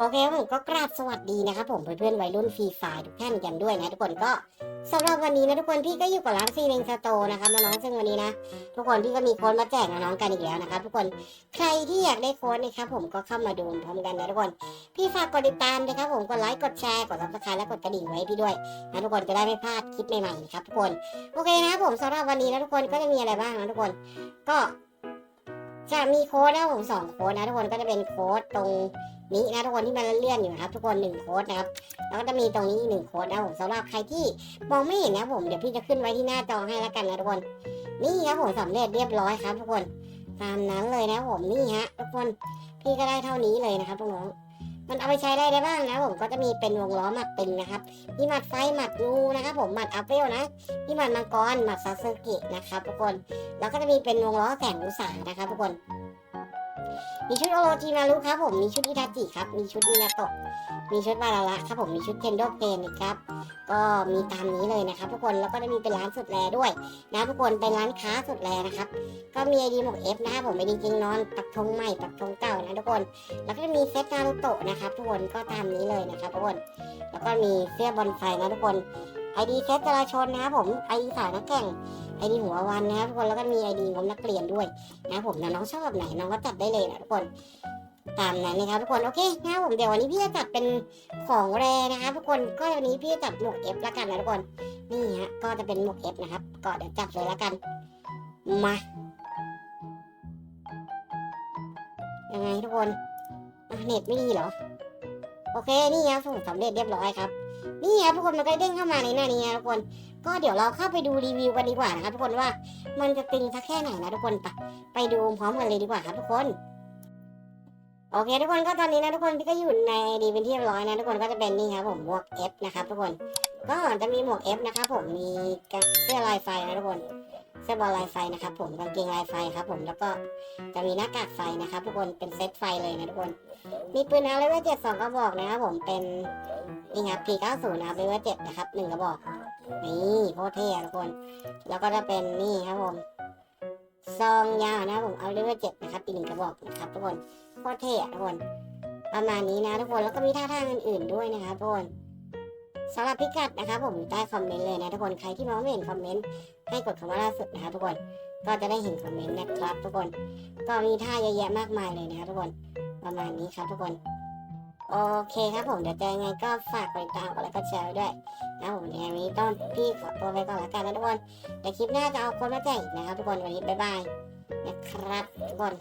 โอเคครับผมก็กราบสวัสดีนะครับผมเพื่อนๆวัยรุ่นฟรีไฟทุกท่านกันด้วยนะทุกคนก็สำหรับวันนี้นะทุกคนพี่ก็อยู่กับร้านซีเนงสโตนะครับน้องๆซึ่งวันนี้นะ ทุกคนพี่ก็มีโค้ดมาแจกน้องๆกันอีกแล้วนะครับทุกคนใครที่อยากได้โค้ดนะครับผมก็เข้ามาดูพร้อมกันนะทุกคน พี่ฝากกดติดตามนะครับผมกดไลค์กดแชร์กดซับสไครต์และกดกระดิ่งไว้พี่ด้วยนะทุกคนจะได้ไม่พลาดคลิปใหม่ๆนะครับทุกคนโอเคนะครับผมสำหรับวันนี้นะทุกคนก็จะมีอะไรบ้างนะทุกคน ก็ จะมีโค้ดนะครับผมสองโค้ดนะทุกคนก็จะเป็นโค้ดตรงนี้นะทุกคนที่มันเลื่อนอยู่นะครับทุกคนหนึ่งโค้ดนะครับแล้วก็จะมีตรงนี้อีกหนึ่งโค้ดนะผมสำหรับใครที่มองไม่เห็นนะผมเดี๋ยวพี่จะขึ้นไว้ที่หน้าจอให้แล้วกันนะทุกคนนี่ครับผมสำเร็จเรียบร้อยครับ ทุกคนตามนั้นเลยนะผมนี่ฮะทุกคนพี่ก็ได้เท่านี้เลยนะครับน้อง มันเอาไปใช้ได้ได้บ้างนะผมก็จะมีเป็นวงล้อหมัดปิงนะครับ มีหมัดไฟหมัดงูนะครับ ผมหมัดอัพเวลนะมีหมัดมังกรหมัดซาสึกินะครับทุกคนแล้วก็จะมีเป็นวงล้อแสงอุสานะครับทุกคน มีชุดโอโรจิมารุครับผมมีชุดอิทาจิครับ มีชุดมินาโตะ มีชุดบาราระครับผมมีชุดเทนโดเพนครับก็มีตามนี้เลยนะครับทุกคนแล้วก็จะมีเป็นร้านสุดแลด้วยนะทุกคนเป็นร้านค้าสุดแลนะครับ ก็มีไอดีหมวกเอฟนะครับผมไอดีจริงนอนปักธงใหม่ปักธงเก่านะทุกคน แล้วก็จะมีเซตนารูโตะนะครับทุกคนก็ตามนี้เลยนะครับทุกคนแล้วก็มีเสื้อบอลไฟนะทุกคนไอดีเซตจราชนนะครับผมไอดีสายนักแข่งไอดีหัววันนะครับทุกคนแล้วก็มีไอดีงบนักเรียนด้วยนะครับผมน้องชอบแบบไหนน้องก็จัดได้เลยนะทุกคน ตามนั้นนะครับทุกคนโอเคนะครับผมเดี๋ยววันนี้พี่จะจัดเป็นของแรนะครับทุกคนก็วันนี้พี่จะจัดหมวกเอฟละกันนะทุกคนนี่ฮะก็จะเป็นหมวกเอฟนะครับก็เดี๋ยวจัดเลยละกันมายังไงทุกคนเน็ตไม่ดีเหรอโอเคนี่ครับส่งสำเร็จเรียบร้อยครับนี่ครับทุกคนมันก็เด้งเข้ามาในหน้านี้นะทุกคน ก็เดี๋ยวเราเข้าไปดูรีวิวกันดีกว่านะครับทุกคนว่ามันจะตึงสักแค่ไหนนะทุกคนไปไปดูพร้อมกันเลยดีกว่าครับทุกคน โอเคทุกคนก็ตอนนี้นะทุกคนพี่ก็อยู่ในดีเป็นที่เรียบร้อยนะทุกคนก็จะเป็นนี่ครับผมหมวก F นะครับทุกคนก็จะมีหมวก F นะครับผมมีเสื้อลายไฟนะทุกคนเสื้อบอลลายไฟนะครับผมกางเกงลายไฟครับผมแล้วก็จะมีหน้ากากไฟนะครับ ทุกคนเป็นเซตไฟเลยนะทุกคน มีปืนนะเลเวลเจ็ดสองกระบอกนะครับผมเป็นนี่ครับ P90 นะครับเลเวลเจ็ดนะครับหนึ่งกระบอกนี่โคตรเท่ทุกคน แล้วก็จะเป็นนี่ครับผมซองยาวนะครับผมเอาเลเวลเจ็ดนะครับอีกหนึ่งกระบอกนะครับทุกคน โคตรเท่ทุกคน ประมาณนี้นะทุกคน แล้วก็มีท่าทางอื่นๆด้วยนะครับทุกคนสำหรับพิกัดนะครับผมใต้คอมเมนต์เลยนะทุกคน ใครที่มองไม่เห็นคอมเมนต์ให้กดคำว่าล่าสุดนะครับทุกคน ก็จะได้เห็นคอมเมนต์นะครับทุกคน ก็มีท่าเยอะแยะมากมายเลยนะครับทุกคน ประมาณนี้ครับทุกคน โอเคครับผม เดี๋ยวเจอยังไงก็ฝากกดติดตามกดไลค์กดแชร์ด้วยนะผมอย่างนี้ต้องพี่ขอตัวไปก่อนละกันนะทุกคน เดี๋ยวคลิปหน้าจะเอาคนมาแจกอีกนะครับทุกคน วันนี้บ๊ายบายนะครับทุกคน